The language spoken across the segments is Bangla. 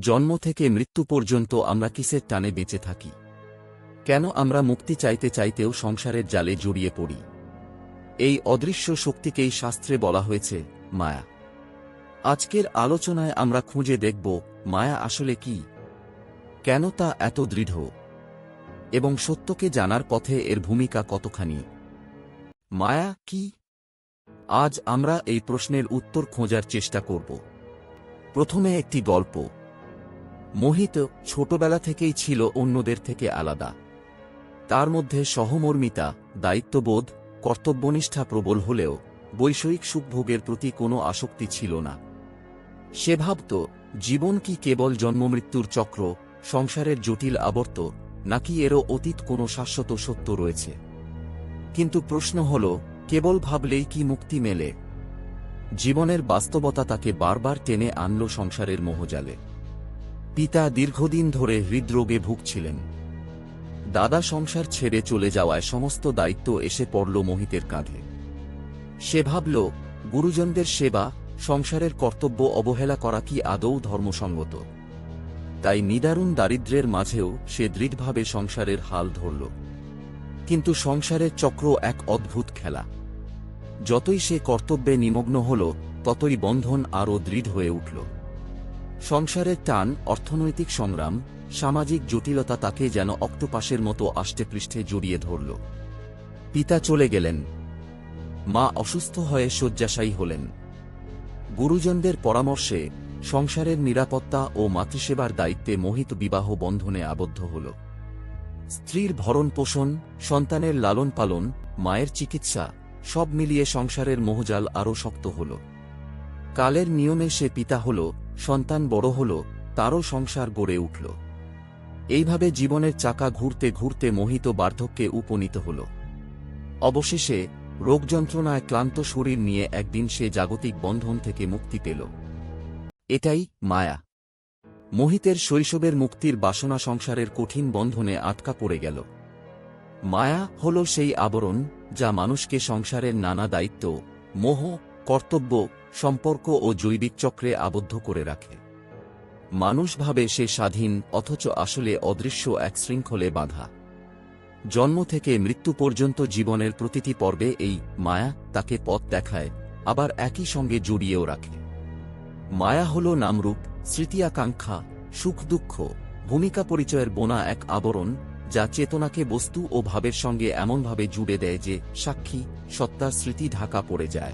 জন্ম থেকে মৃত্যু পর্যন্ত আমরা কিসের টানে বেঁচে থাকি? কেন আমরা মুক্তি চাইতে চাইতেও সংসারের জালে জড়িয়ে পড়ি? এই অদৃশ্য শক্তিকেই শাস্ত্রে বলা হয়েছে, মায়া। আজকের আলোচনায় আমরা খুঁজে দেখব, মায়া আসলে কি? কেন তা এত দৃঢ়? এবং সত্যকে জানার পথে এর ভূমিকা কতখানি? মায়া কি? আজ আমরা এই প্রশ্নের উত্তর খোঁজার চেষ্টা করব। প্রথমে একটি গল্প। মোহিত ছোটবেলা থেকেই ছিল অন্যদের থেকে আলাদা। তার মধ্যে সহমর্মিতা, দায়িত্ববোধ, কর্তব্যনিষ্ঠা প্রবল হলেও বৈষয়িক সুখভোগের প্রতি কোনো আসক্তি ছিল না। সে ভাবত, জীবন কি কেবল জন্মমৃত্যুর চক্র, সংসারের জটিল আবর্ত, নাকি এরও অতীত কোনো শাশ্বত সত্য রয়েছে? কিন্তু প্রশ্ন হল, কেবল ভাবলেই কি মুক্তি মেলে? জীবনের বাস্তবতা তাকে বারবার টেনে আনল সংসারের মোহজালে। পিতা দীর্ঘদিন ধরে হৃদরোগে ভুগছিলেন। দাদা সংসার ছেড়ে চলে যাওয়ায় সমস্ত দায়িত্ব এসে পড়ল মোহিতের কাঁধে। সে ভাবল, গুরুজনদের সেবা, সংসারের কর্তব্য অবহেলা করা কি আদৌ ধর্মসঙ্গত? তাই নিদারুণ দারিদ্র্যের মাঝেও সে দৃঢ়ভাবে সংসারের হাল ধরল। কিন্তু সংসারের চক্র এক অদ্ভুত খেলা। যতই সে কর্তব্যে নিমগ্ন হল, ততই বন্ধন আরও দৃঢ় হয়ে উঠল। সংসারের টান, অর্থনৈতিক সংগ্রাম, সামাজিক জটিলতা তাকে যেন অক্টোপাসের মতো আষ্টেপৃষ্ঠে জড়িয়ে ধরল। পিতা চলে গেলেন। মা অসুস্থ হয়ে শয্যাশায়ী হলেন। গুরুজনদের পরামর্শে সংসারের নিরাপত্তা ও মাতৃসেবার দায়িত্বে মোহিত বিবাহ বন্ধনে আবদ্ধ হল। স্ত্রীর ভরণ পোষণ সন্তানের লালন পালন মায়ের চিকিৎসা, সব মিলিয়ে সংসারের মোহজাল আরও শক্ত হল। কালের নিয়মে সে পিতা হল সন্তান বড় হল, তারও সংসার গড়ে উঠল। এইভাবে জীবনের চাকা ঘুরতে ঘুরতে মোহিত বার্ধক্যে উপনীত হল। অবশেষে রোগযন্ত্রণায় ক্লান্ত শরীর নিয়ে একদিন সে জাগতিক বন্ধন থেকে মুক্তি পেল। এটাই মায়া। মোহিতের শৈশবের মুক্তির বাসনা সংসারের কঠিন বন্ধনে আটকা পড়ে গেল। মায়া হল সেই আবরণ, যা মানুষকে সংসারের নানা দায়িত্ব, মোহ, কর্তব্য সম্পর্ক ও জৈবিক চক্রে আবদ্ধ করে রাখে। মানুষ ভাবে সে স্বাধীন, অথচ আসলে অদৃশ্য এক শৃঙ্খলে বাঁধা। জন্ম থেকে মৃত্যু পর্যন্ত জীবনের প্রতিটি পর্বে এই মায়া তাকে পথ দেখায়, আবার একই সঙ্গে জড়িয়েও রাখে। মায়া হল নামরূপ স্মৃতি আকাঙ্ক্ষা সুখ দুঃখ ভূমিকা পরিচয়ের বোনা এক আবরণ, যা চেতনাকে বস্তু ও ভাবের সঙ্গে এমনভাবে জুড়ে দেয় যে সাক্ষী, সত্তার স্মৃতি ঢাকা পড়ে যায়।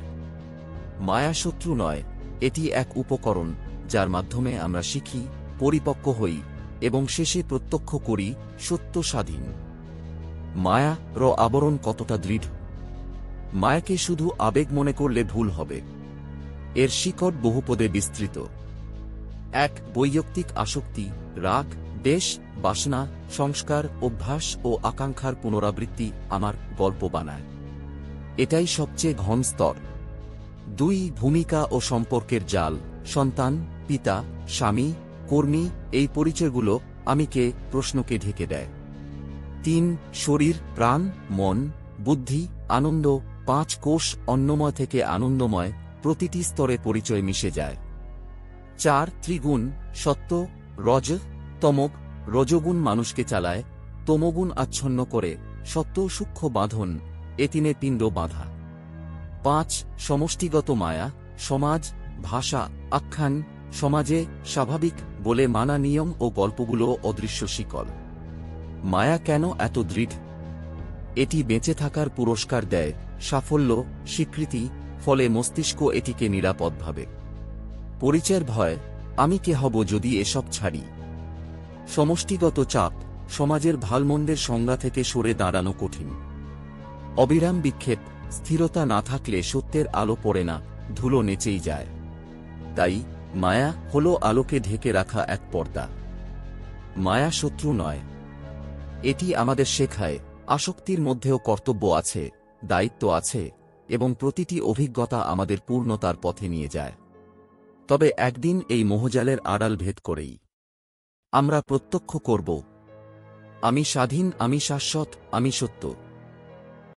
মায়া শত্রু নয়, এটি এক উপকরণ, যার মাধ্যমে আমরা শিখি, পরিপক্ক হই, এবং শেষে প্রত্যক্ষ করি, সত্য স্বাধীন। মায়া, র আবরণ কতটা দৃঢ়? মায়াকে শুধু আবেগ মনে করলে ভুল হবে। এর শিকড় বহুপদে বিস্তৃত। এক, বৈয়ক্তিক আসক্তি, রাগ, দেশ, বাসনা, সংস্কার, অভ্যাস ও আকাঙ্ক্ষার পুনরাবৃত্তি আমার গল্প বানায়। এটাই সবচেয়ে ঘন স্তর। দুই ভূমিকা ও সম্পর্কের জাল, সন্তান, পিতা, স্বামী, কর্মী, এই পরিচয়গুলো আমিকে প্রশ্নকে ঢেকে দেয়। তিন, শরীর, প্রাণ, মন, বুদ্ধি, আনন্দ, পাঁচ কোষ অন্নময় থেকে আনন্দময়, প্রতিটি স্তরে পরিচয় মিশে যায়। চার, ত্রিগুণ, সত্য, রজ তমক রজগুণ মানুষকে চালায়, তমগুণ আচ্ছন্ন করে, সত্য সূক্ষ্ম বাঁধন এতিনে পিণ্ড বাঁধা। পাঁচ, সমষ্টিগত মায়া, সমাজ, ভাষা, আখ্যান, সমাজে স্বাভাবিক বলে মানা নিয়ম ও গল্পগুলো অদৃশ্য শিকল। মায়া কেন এত দৃঢ়? এটি বেঁচে থাকার পুরস্কার দেয়, সাফল্য, স্বীকৃতি, ফলে মস্তিষ্ক এটিকে নিরাপদ ভাবে। পরিচয়ের ভয়, আমি কে হব যদি এসব ছাড়ি? সমষ্টিগত চাপ, সমাজের ভালমন্দের সংজ্ঞা থেকে সরে দাঁড়ানো কঠিন। অবিরাম বিক্ষেপ স্থিরতা না থাকলে সত্যের আলো পড়ে না, ধুলো নেচেই যায়। তাই মায়া হল আলোকে ঢেকে রাখা এক পর্দা। মায়া শত্রু নয়। এটি আমাদের শেখায়, আসক্তির মধ্যেও কর্তব্য আছে, দায়িত্ব আছে, এবং প্রতিটি অভিজ্ঞতা আমাদের পূর্ণতার পথে নিয়ে যায়। তবে একদিন এই মোহজালের আড়াল ভেদ করেই। আমরা প্রত্যক্ষ করব। আমি স্বাধীন, আমি শাশ্বত, আমি সত্য।